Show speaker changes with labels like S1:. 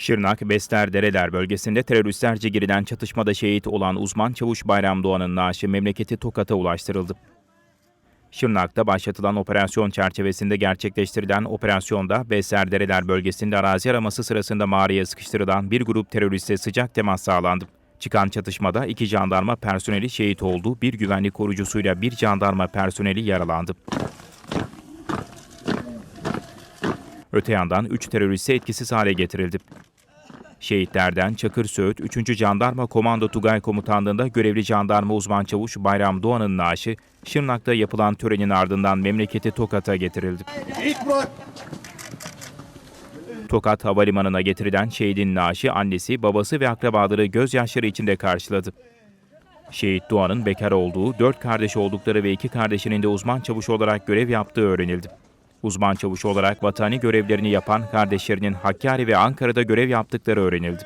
S1: Şırnak, Bester, Dereler bölgesinde teröristlerce girilen çatışmada şehit olan uzman çavuş Bayram Doğan'ın naaşı memleketi Tokat'a ulaştırıldı. Şırnak'ta başlatılan operasyon çerçevesinde gerçekleştirilen operasyonda Bester Dereler bölgesinde arazi araması sırasında mağaraya sıkıştırılan bir grup teröriste sıcak temas sağlandı. Çıkan çatışmada iki jandarma personeli şehit oldu, bir güvenlik korucusuyla bir jandarma personeli yaralandı. Öte yandan 3 terörist etkisiz hale getirildi. Şehitlerden Çakır Söğüt 3. Jandarma Komando Tugay Komutanlığı'nda görevli jandarma uzman çavuş Bayram Doğan'ın naaşı Şırnak'ta yapılan törenin ardından memleketi Tokat'a getirildi. Tokat Havalimanı'na getirilen şehidin naaşı annesi, babası ve akrabaları gözyaşları içinde karşıladı. Şehit Doğan'ın bekar olduğu, dört kardeş oldukları ve iki kardeşinin de uzman çavuş olarak görev yaptığı öğrenildi. Uzman çavuş olarak vatani görevlerini yapan kardeşlerinin Hakkari ve Ankara'da görev yaptıkları öğrenildi.